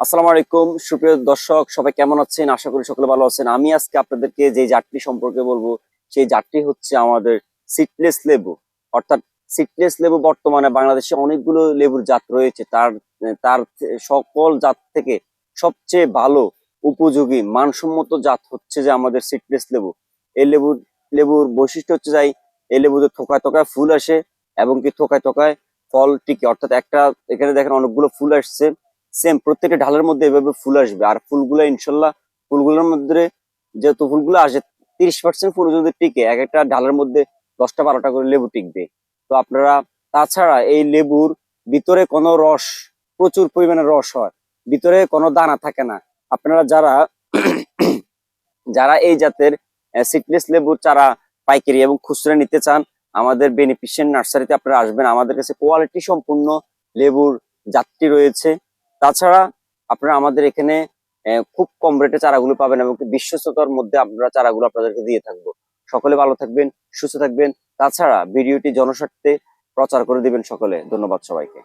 আসসালামু আলাইকুম, সুপ্রিয় দর্শক, সবাই কেমন আছেন? আশা করি সকলে ভালো আছেন। আমি আজকে আপনাদেরকে যে জাতটি সম্পর্কে বলব, সেই জাতটি হচ্ছে আমাদের সিটলেস লেবু। অর্থাৎ সিটলেস লেবু বর্তমানে বাংলাদেশে অনেকগুলো লেবুর জাত রয়েছে। তার তার সকল জাত থেকে সবচেয়ে ভালো উপযোগী, মানসম্মত জাত হচ্ছে যে আমাদের সিটলেস লেবু। এই লেবুর লেবুর বৈশিষ্ট্য হচ্ছে যাই এই লেবুতে থোকায় থোকায় ফুল আসে এবং কি থোকায় থোকায় ফল টিকে। অর্থাৎ একটা, এখানে দেখেন অনেকগুলো ফুল আসছে। সেম প্রত্যেকটা ঢালের মধ্যে এভাবে ফুল আসবে। আর ফুলগুলো, ইনশাল্লাহ, ফুলগুলোর মধ্যে যেহেতু ফুলগুলো আসে, তিরিশ পার্সেন্ট ফুল যদি টিকে, এক একটা ঢালের মধ্যে দশটা, বারোটা করে লেবু টিকবে। তো আপনারা, তাছাড়া এই লেবুর ভিতরে কোনো রস, প্রচুর পরিমাণে রস হয়, ভিতরে কোনো দানা থাকে না। আপনারা যারা যারা এই জাতের সিটলেস লেবুর চারা পাইকারি এবং খুচরা নিতে চান, আমাদের বেনিফিশিয়ান নার্সারিতে আপনারা আসবেন। আমাদের কাছে কোয়ালিটি সম্পূর্ণ লেবুর জাতটি রয়েছে। তাছাড়া আপনারা আমাদের এখানে খুব কম রেটে চারাগুলো পাবেন এবং বিশ্বস্ততার মধ্যে আমরা চারাগুলো আপনাদেরকে দিয়ে থাকব। সকলে ভালো থাকবেন, সুস্থ থাকবেন। তাছাড়া ভিডিওটি জনস্বার্থে প্রচার করে দিবেন সকলে। ধন্যবাদ সবাইকে।